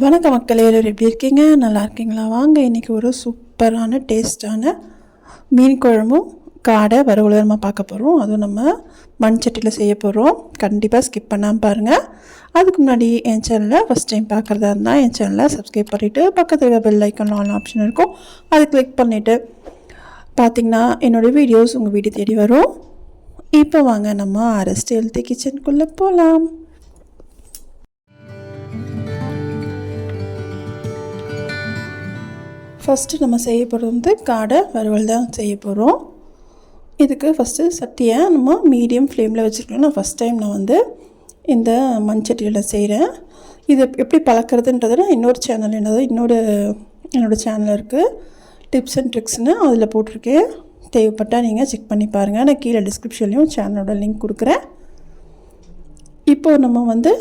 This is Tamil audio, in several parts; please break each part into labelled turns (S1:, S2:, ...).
S1: வணக்க மக்கள் எல்லோரும் எப்படி இருக்கீங்க நல்லா இருக்கீங்களா வாங்க இன்றைக்கி ஒரு சூப்பரான டேஸ்டான மீன் குழம்பும் காடை உலகமாக பார்க்க போகிறோம் அதுவும் நம்ம மண் சட்டியில் செய்ய போகிறோம் கண்டிப்பாக ஸ்கிப் பண்ணாமல் பாருங்கள் அதுக்கு முன்னாடி என் சேனலை ஃபஸ்ட் டைம் பார்க்குறதா இருந்தால் என் சேனலை சப்ஸ்கிரைப் பண்ணிவிட்டு பக்கத்தில் பெல் ஐக்கன் ஆன் ஆப்ஷன் இருக்கும் அது கிளிக் பண்ணிவிட்டு பார்த்திங்கன்னா என்னோடய வீடியோஸ் உங்கள் வீடு தேடி வரும் இப்போ வாங்க நம்ம அரஸ்ட் ஹெல்த்தி கிச்சனுக்குள்ளே போகலாம் ஃபஸ்ட்டு நம்ம செய்ய போகிறது வந்து காடை வறுவல் தான் செய்ய போகிறோம் இதுக்கு ஃபஸ்ட்டு சட்டியை நம்ம மீடியம் ஃப்ளேமில் வச்சுருக்கோம் நான் ஃபஸ்ட் டைம் நான் வந்து இந்த மண்சட்டியில் செய்கிறேன் இது எப்படி பழக்கிறதுன்றது நான் இன்னொரு சேனல் என்னது இன்னொரு என்னோடய சேனல் இருக்குது டிப்ஸ் அண்ட் ட்ரிக்ஸ்னு அதில் போட்டிருக்கேன் தேவைப்பட்டால் நீங்கள் செக் பண்ணி பாருங்கள் நான் கீழே டிஸ்கிரிப்ஷன்லேயும் சேனலோட லிங்க் கொடுக்குறேன் இப்போது நம்ம வந்து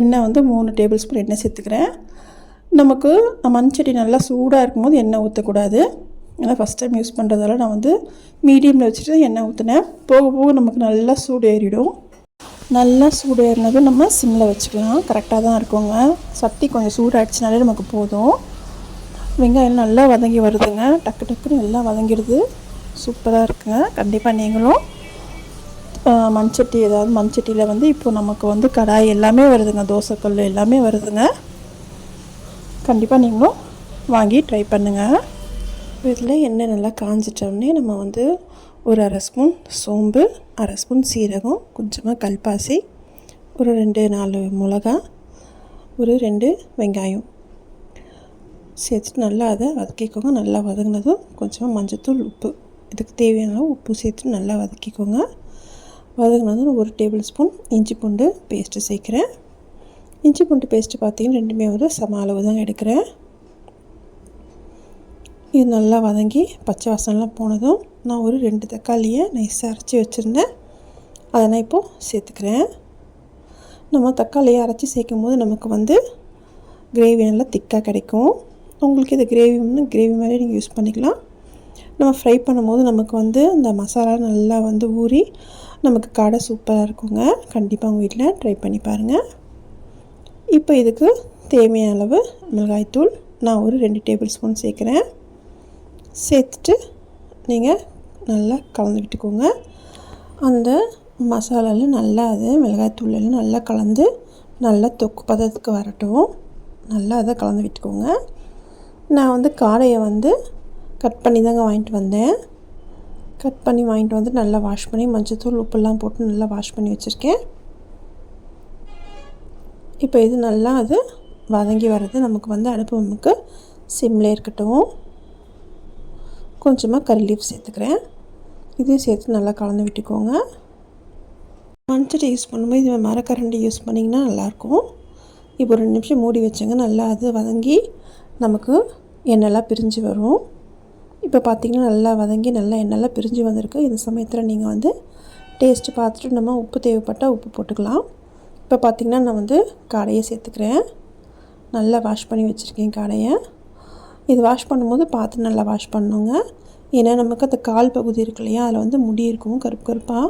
S1: எண்ணெய் வந்து மூணு டேபிள் ஸ்பூன் எண்ணெய் சேர்த்துக்கிறேன் நமக்கு மண்சட்டி நல்லா சூடாக இருக்கும்போது எண்ணெய் ஊற்றக்கூடாது ஏன்னா ஃபஸ்ட் டைம் யூஸ் பண்ணுறதால நான் வந்து மீடியமில் வச்சுட்டு எண்ணெய் ஊற்றினேன் போக போக நமக்கு நல்லா சூடு ஏறிடும் நல்லா சூடு ஏறினதும் நம்ம சிம்மில் வச்சுக்கலாம் கரெக்டாக தான் இருக்குங்க சட்டி கொஞ்சம் சூடாகிடுச்சினாலே நமக்கு போதும் வெங்காயம் நல்லா வதங்கி வருதுங்க டக்கு டக்குன்னு நல்லா வதங்கிடுது சூப்பராக இருக்குங்க கண்டிப்பாக நீங்களும் மண்சட்டி ஏதாவது மண்சட்டியில் வந்து இப்போ நமக்கு வந்து கடாய் எல்லாமே வருதுங்க தோசைக்கல் எல்லாமே வருதுங்க கண்டிப்பாக நீங்களும் வாங்கி ட்ரை பண்ணுங்கள் இதில் எண்ணெய் நல்லா காஞ்சிட்டோடனே நம்ம வந்து ஒரு அரை ஸ்பூன் சோம்பு அரை ஸ்பூன் சீரகம் கொஞ்சமாக கல்பாசி ஒரு ரெண்டு நாலு மிளகா ஒரு ரெண்டு வெங்காயம் சேர்த்துட்டு நல்லா அதை வதக்கிக்கோங்க நல்லா வதங்கினதும் கொஞ்சமாக மஞ்சத்தூள் உப்பு இதுக்கு தேவையான உப்பு சேர்த்து நல்லா வதக்கிக்கோங்க வதங்கினதும் ஒரு டேபிள் ஸ்பூன் இஞ்சி பூண்டு பேஸ்ட்டு சேர்க்குறேன் இஞ்சி பூண்டு பேஸ்ட்டு பார்த்திங்கன்னா ரெண்டுமே ஒரு சம அளவு தான் எடுக்கிறேன் இது நல்லா வதங்கி பச்சை வாசனெலாம் போனதும் நான் ஒரு ரெண்டு தக்காளியை நைஸாக அரைச்சி வச்சுருந்தேன் அதை நான் இப்போது சேர்த்துக்கிறேன் நம்ம தக்காளியை அரைச்சி சேர்க்கும் போது நமக்கு வந்து கிரேவி நல்லா திக்காக கிடைக்கும் உங்களுக்கு இது கிரேவி கிரேவி மாதிரி நீங்கள் யூஸ் பண்ணிக்கலாம் நம்ம ஃப்ரை பண்ணும்போது நமக்கு வந்து அந்த மசாலா நல்லா வந்து ஊறி நமக்கு காடை சூப்பராக இருக்குங்க கண்டிப்பாக உங்கள் வீட்டில் ட்ரை பண்ணி பாருங்கள் இப்போ இதுக்கு தேவையான அளவு மிளகாய்த்தூள் நான் ஒரு ரெண்டு டேபிள் ஸ்பூன் சேர்க்குறேன் சேர்த்துட்டு நீங்கள் நல்லா கலந்து விட்டுக்கோங்க அந்த மசாலாவில் நல்லா அது மிளகாய்த்தூளெல்லாம் நல்லா கலந்து நல்லா தொக்கு பதத்துக்கு வரட்டும் நல்லா அதை கலந்து விட்டுக்கோங்க நான் வந்து காடையை வந்து கட் பண்ணி தாங்க வாங்கிட்டு வந்தேன் கட் பண்ணி வாங்கிட்டு வந்து நல்லா வாஷ் பண்ணி மஞ்சள் தூள் உப்புலாம் போட்டு நல்லா வாஷ் பண்ணி வச்சுருக்கேன் இப்போ இது நல்லா அது வதங்கி வர்றது நமக்கு வந்து அடுப்பு நமக்கு சிம்லே இருக்கட்டும் கொஞ்சமாக கறி லீஃப் சேர்த்துக்கிறேன் இதையும் சேர்த்து நல்லா கலந்து விட்டுக்கோங்க மஞ்சட்டை யூஸ் பண்ணும்போது இது மரக்கரண்டி யூஸ் பண்ணிங்கன்னா நல்லாயிருக்கும் இப்போ ரெண்டு நிமிஷம் மூடி வச்சுங்க நல்லா அது வதங்கி நமக்கு எண்ணெயெல்லாம் பிரிஞ்சு வரும் இப்போ பார்த்திங்கன்னா நல்லா வதங்கி நல்லா எண்ணெய்லாம் பிரிஞ்சு வந்திருக்கு இந்த சமயத்தில் நீங்கள் வந்து டேஸ்ட்டு பார்த்துட்டு நம்ம உப்பு தேவைப்பட்டால் உப்பு போட்டுக்கலாம் இப்போ பார்த்திங்கன்னா நான் வந்து காடையை சேர்த்துக்கிறேன் நல்லா வாஷ் பண்ணி வச்சுருக்கேன் காடையை இது வாஷ் பண்ணும்போது பார்த்து நல்லா வாஷ் பண்ணுங்க ஏன்னா நமக்கு அந்த கால் பகுதி இருக்கு இல்லையா அதில் வந்து முடி இருக்கும் கருப்பு கருப்பாக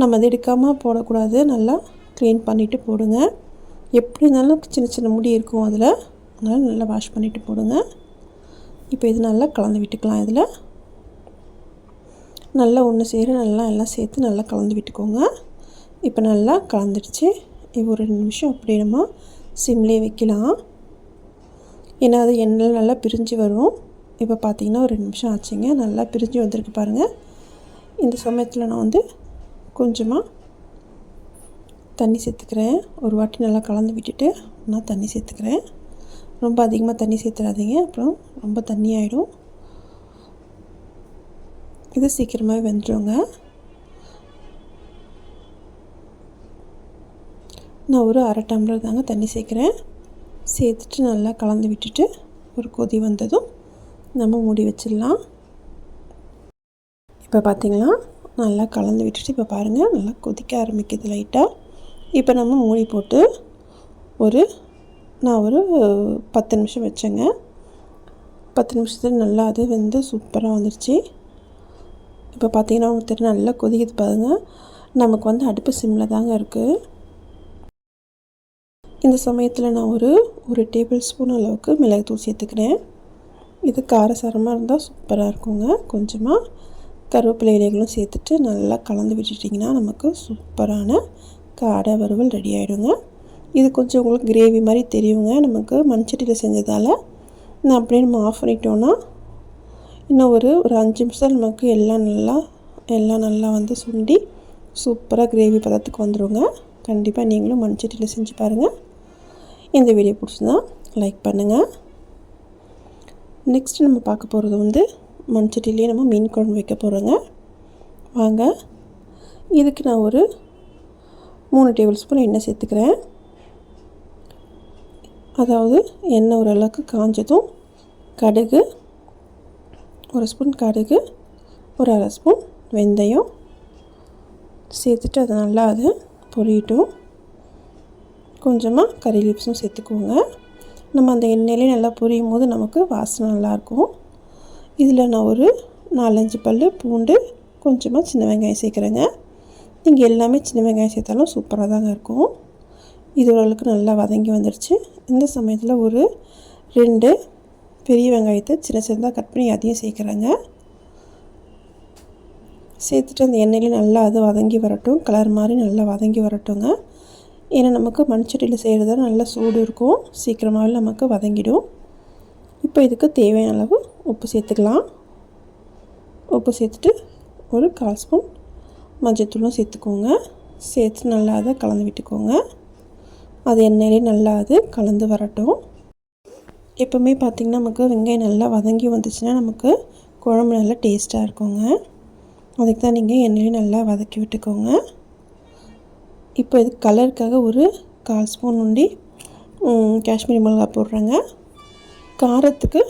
S1: நம்ம அதை எடுக்காமல் போடக்கூடாது நல்லா க்ளீன் பண்ணிவிட்டு போடுங்க எப்படி இருந்தாலும் சின்ன சின்ன முடி இருக்கும் அதில் அதனால் நல்லா வாஷ் பண்ணிவிட்டு போடுங்க இப்போ இது நல்லா கலந்து விட்டுக்கலாம் இதில் நல்லா ஒன்று சேர நல்லா எல்லாம் சேர்த்து நல்லா கலந்து விட்டுக்கோங்க இப்போ நல்லா கலந்துடுச்சு ஒரு ரெண்டு நிமிஷம் அப்படி நம்ம சிம்லே வைக்கலாம் ஏன்னா அது எண்ணெய் நல்லா பிரிஞ்சு வரும் இப்போ பார்த்திங்கன்னா ஒரு ரெண்டு நிமிஷம் ஆச்சுங்க நல்லா பிரிஞ்சு வந்திருக்கு பாருங்கள் இந்த சமயத்தில் நான் வந்து கொஞ்சமாக தண்ணி சேர்த்துக்கிறேன் ஒரு வாட்டி நல்லா கலந்து விட்டுட்டு நான் தண்ணி சேர்த்துக்கிறேன் ரொம்ப அதிகமாக தண்ணி சேர்த்துடாதீங்க அப்புறம் ரொம்ப தண்ணி ஆகிடும் இது சீக்கிரமாகவே வெந்துடுங்க நான் ஒரு அரை டம்ளர் தாங்க தண்ணி சேர்க்குறேன் சேர்த்துட்டு நல்லா கலந்து விட்டுட்டு ஒரு கொதி வந்ததும் நம்ம மூடி வச்சிடலாம் இப்போ பார்த்திங்களா நல்லா கலந்து விட்டுட்டு இப்போ பாருங்கள் நல்லா கொதிக்க ஆரம்பிக்குது லைட்டாக இப்போ நம்ம மூடி போட்டு ஒரு நான் ஒரு பத்து நிமிஷம் வச்சேங்க பத்து நிமிஷத்தில் நல்லா அது வந்து சூப்பராக வந்துருச்சு இப்போ பார்த்திங்கன்னா ஒருத்தர் நல்லா கொதிக்குது பாருங்கள் நமக்கு வந்து அடுப்பு சிம்மில் தாங்க இருக்குது இந்த சமயத்தில் நான் ஒரு ஒரு டேபிள் ஸ்பூன் அளவுக்கு மிளகுத்தூள் சேர்த்துக்கிறேன் இது காரசாரமாக இருந்தால் சூப்பராக இருக்குங்க கொஞ்சமாக கருவேப்பிலை இலைகளும் சேர்த்துட்டு நல்லா கலந்து விட்டுட்டிங்கன்னா நமக்கு சூப்பரான காடை வறுவல் ரெடி ஆகிடுங்க இது கொஞ்சம் உங்களுக்கு கிரேவி மாதிரி தெரியுங்க நமக்கு மண்சட்டியில் செஞ்சதால் நான் அப்படியே நம்ம ஆஃப் பண்ணிட்டோன்னா இன்னும் ஒரு ஒரு அஞ்சு நிமிஷம் நமக்கு எல்லாம் நல்லா எல்லாம் நல்லா வந்து சுண்டி சூப்பராக கிரேவி பதத்துக்கு வந்துடுங்க கண்டிப்பாக நீங்களும் மண்சட்டியில் செஞ்சு பாருங்கள் இந்த வீடியோ பிடிச்சிருந்தா லைக் பண்ணுங்கள் நெக்ஸ்ட் நம்ம பார்க்க போகிறது வந்து மண்சட்டிலேயே நம்ம மீன் குழம்பு வைக்க போகிறோங்க வாங்க இதுக்கு நான் ஒரு மூணு டேபிள் ஸ்பூன் எண்ணெய் சேர்த்துக்கிறேன் அதாவது எண்ணெய் ஓரளவுக்கு காஞ்சதும் கடுகு ஒரு ஸ்பூன் கடுகு ஒரு அரை ஸ்பூன் வெந்தயம் சேர்த்துட்டு அது நல்லா அது பொரியட்டும் கொஞ்சமாக கறி லீப்ஸும் சேர்த்துக்கோங்க நம்ம அந்த எண்ணெயிலே நல்லா புரியும் போது நமக்கு வாசனை நல்லாயிருக்கும் இதில் நான் ஒரு நாலஞ்சு பல் பூண்டு கொஞ்சமாக சின்ன வெங்காயம் சேர்க்குறேங்க நீங்கள் எல்லாமே சின்ன வெங்காயம் சேர்த்தாலும் சூப்பராக தாங்க இருக்கும் இது ஓரளவுக்கு நல்லா வதங்கி வந்துடுச்சு இந்த சமயத்தில் ஒரு ரெண்டு பெரிய வெங்காயத்தை சின்ன சின்னதாக கட் பண்ணி அதையும் சேர்க்குறேங்க சேர்த்துட்டு அந்த எண்ணெயில் நல்லா அது வதங்கி வரட்டும் கலர் மாதிரி நல்லா வதங்கி வரட்டுங்க ஏன்னா நமக்கு மண்சட்டியில் செய்கிறது நல்லா சூடு இருக்கும் சீக்கிரமாகவே நமக்கு வதங்கிடும் இப்போ இதுக்கு தேவையான அளவு உப்பு சேர்த்துக்கலாம் உப்பு சேர்த்துட்டு ஒரு கால் ஸ்பூன் மஞ்சத்தூளும் சேர்த்துக்கோங்க சேர்த்து நல்லா அதை கலந்து விட்டுக்கோங்க அது எண்ணெயிலே நல்லா அது கலந்து வரட்டும் எப்போவுமே பார்த்திங்கன்னா நமக்கு வெங்காயம் நல்லா வதங்கி வந்துச்சுன்னா நமக்கு குழம்பு நல்லா டேஸ்ட்டாக இருக்குங்க அதுக்கு தான் நீங்கள் எண்ணெயிலே நல்லா வதக்கி விட்டுக்கோங்க இப்போ இது கலருக்காக ஒரு கால் ஸ்பூன் உண்டி காஷ்மீரி மிளகாய் போடுறேங்க காரத்துக்கு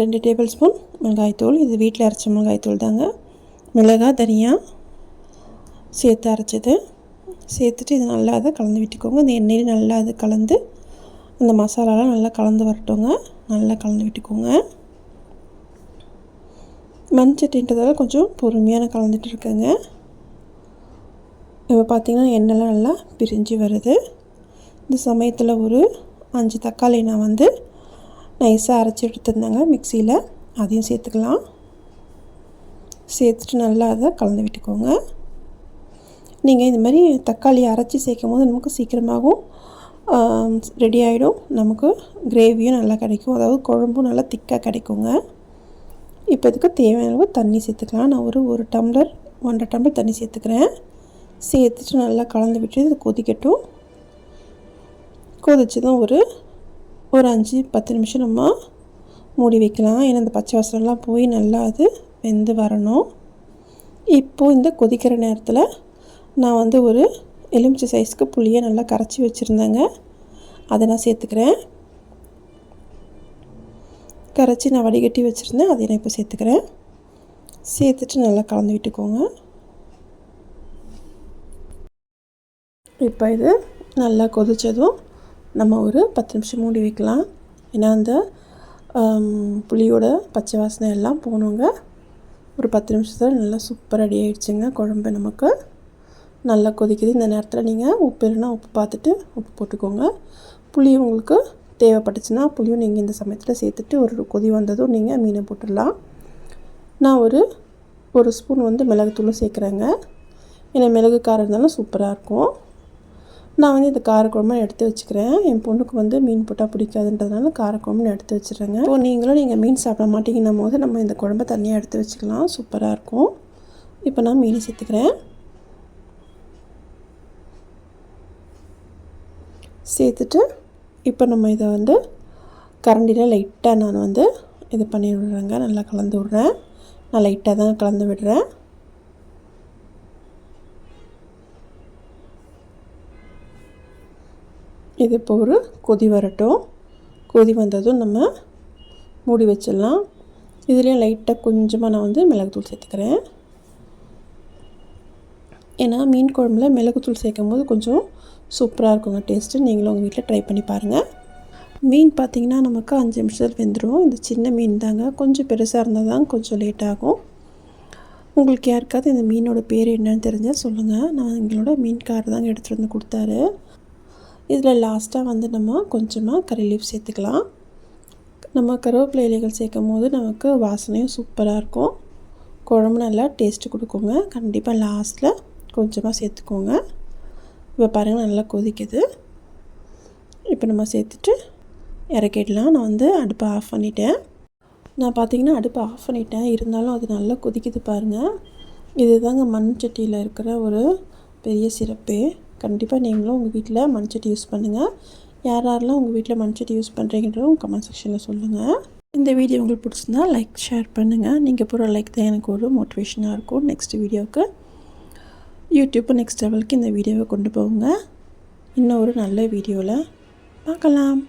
S1: ரெண்டு டேபிள் ஸ்பூன் மிளகாய்த்தூள் இது வீட்டில் அரைச்ச மிளகாய்த்தூள் தாங்க மிளகாய் தனியா சேர்த்து அரைச்சது சேர்த்துட்டு இது நல்லா அதை கலந்து விட்டுக்கோங்க இந்த எண்ணெயில் நல்லா அது கலந்து அந்த மசாலாலாம் நல்லா கலந்து வரட்டுங்க நல்லா கலந்து விட்டுக்கோங்க மண் கொஞ்சம் பொறுமையான கலந்துட்டு இருக்கேங்க இப்போ பார்த்திங்கன்னா எண்ணெய்லாம் நல்லா பிரிஞ்சு வருது இந்த சமயத்தில் ஒரு அஞ்சு தக்காளி நான் வந்து நைஸாக அரைச்சி எடுத்துருந்தேங்க மிக்சியில் அதையும் சேர்த்துக்கலாம் சேர்த்துட்டு நல்லா அதை கலந்து விட்டுக்கோங்க நீங்கள் இந்த மாதிரி தக்காளி அரைச்சி சேர்க்கும் போது நமக்கு சீக்கிரமாகவும் ரெடி ஆகிடும் நமக்கு கிரேவியும் நல்லா கிடைக்கும் அதாவது குழம்பும் நல்லா திக்காக கிடைக்குங்க இப்போ இதுக்கு தேவையான அளவு தண்ணி சேர்த்துக்கலாம் நான் ஒரு ஒரு டம்ளர் ஒன்றரை டம்ளர் தண்ணி சேர்த்துக்கிறேன் சேர்த்துட்டு நல்லா கலந்து விட்டு இது கொதிக்கட்டும் தான் ஒரு ஒரு அஞ்சு பத்து நிமிஷம் நம்ம மூடி வைக்கலாம் ஏன்னா இந்த பச்சை வாசனெலாம் போய் நல்லா அது வெந்து வரணும் இப்போது இந்த கொதிக்கிற நேரத்தில் நான் வந்து ஒரு எலுமிச்சை சைஸ்க்கு புளியை நல்லா கரைச்சி வச்சுருந்தேங்க அதை நான் சேர்த்துக்கிறேன் கரைச்சி நான் வடிகட்டி வச்சுருந்தேன் அதை நான் இப்போ சேர்த்துக்கிறேன் சேர்த்துட்டு நல்லா கலந்து விட்டுக்கோங்க இப்போ இது நல்லா கொதித்ததும் நம்ம ஒரு பத்து நிமிஷம் மூடி வைக்கலாம் ஏன்னா அந்த புளியோட பச்சை வாசனை எல்லாம் போனோங்க ஒரு பத்து நிமிஷத்தில் நல்லா சூப்பர் ரெடி ஆகிடுச்சுங்க குழம்பு நமக்கு நல்லா கொதிக்குது இந்த நேரத்தில் நீங்கள் உப்பு இல்லைன்னா உப்பு பார்த்துட்டு உப்பு போட்டுக்கோங்க புளி உங்களுக்கு தேவைப்பட்டுச்சுன்னா புளியும் நீங்கள் இந்த சமயத்தில் சேர்த்துட்டு ஒரு கொதி வந்ததும் நீங்கள் மீனை போட்டுடலாம் நான் ஒரு ஒரு ஸ்பூன் வந்து மிளகுத்தூளும் சேர்க்குறேங்க ஏன்னா மிளகு காரம் இருந்தாலும் சூப்பராக இருக்கும் நான் வந்து இந்த காரக்குழம்பு எடுத்து வச்சுக்கிறேன் என் பொண்ணுக்கு வந்து மீன் போட்டால் பிடிக்காதுன்றதுனால காரக்குழம்பு எடுத்து வச்சுருங்க இப்போ நீங்களும் நீங்கள் மீன் சாப்பிட மாட்டீங்கன்னும் போது நம்ம இந்த குழம்பு தனியாக எடுத்து வச்சுக்கலாம் சூப்பராக இருக்கும் இப்போ நான் மீன் சேர்த்துக்கிறேன் சேர்த்துட்டு இப்போ நம்ம இதை வந்து கரண்டியில் லைட்டாக நான் வந்து இது பண்ணி விடுறேங்க நல்லா கலந்து விட்றேன் நான் லைட்டாக தான் கலந்து விடுறேன் இது இப்போ ஒரு கொதி வரட்டும் கொதி வந்ததும் நம்ம மூடி வச்சிடலாம் இதுலேயும் லைட்டாக கொஞ்சமாக நான் வந்து மிளகுத்தூள் சேர்த்துக்கிறேன் ஏன்னா மீன் குழம்புல மிளகுத்தூள் சேர்க்கும் போது கொஞ்சம் சூப்பராக இருக்குங்க டேஸ்ட்டு நீங்களும் உங்கள் வீட்டில் ட்ரை பண்ணி பாருங்கள் மீன் பார்த்திங்கன்னா நமக்கு அஞ்சு நிமிஷத்தில் வெந்துடும் இந்த சின்ன மீன் தாங்க கொஞ்சம் பெருசாக இருந்தால் தான் கொஞ்சம் லேட் ஆகும் உங்களுக்கு யாருக்காவது இந்த மீனோட பேர் என்னன்னு தெரிஞ்சால் சொல்லுங்கள் நான் எங்களோட மீன்காரர் தாங்க எடுத்துகிட்டு வந்து கொடுத்தாரு இதில் லாஸ்ட்டாக வந்து நம்ம கொஞ்சமாக கறி லீவ் சேர்த்துக்கலாம் நம்ம கருவேப்பிலை இலைகள் சேர்க்கும் போது நமக்கு வாசனையும் சூப்பராக இருக்கும் குழம்பு நல்லா டேஸ்ட்டு கொடுக்குங்க கண்டிப்பாக லாஸ்ட்டில் கொஞ்சமாக சேர்த்துக்கோங்க இப்போ பாருங்கள் நல்லா கொதிக்குது இப்போ நம்ம சேர்த்துட்டு இறக்கிடலாம் நான் வந்து அடுப்பை ஆஃப் பண்ணிட்டேன் நான் பார்த்திங்கன்னா அடுப்பை ஆஃப் பண்ணிட்டேன் இருந்தாலும் அது நல்லா கொதிக்குது பாருங்கள் இதுதாங்க மண் சட்டியில் இருக்கிற ஒரு பெரிய சிறப்பு கண்டிப்பாக நீங்களும் உங்கள் வீட்டில் மண்சட்டி யூஸ் பண்ணுங்கள் யார் யாரெல்லாம் உங்கள் வீட்டில் மண்சட்டி யூஸ் பண்ணுறீங்கன்றதும் கமெண்ட் செக்ஷனில் சொல்லுங்கள் இந்த வீடியோ உங்களுக்கு பிடிச்சிருந்தா லைக் ஷேர் பண்ணுங்கள் நீங்கள் போகிற லைக் தான் எனக்கு ஒரு மோட்டிவேஷனாக இருக்கும் நெக்ஸ்ட் வீடியோவுக்கு யூடியூப்பு நெக்ஸ்ட் லெவலுக்கு இந்த வீடியோவை கொண்டு போங்க இன்னும் ஒரு நல்ல வீடியோவில் பார்க்கலாம்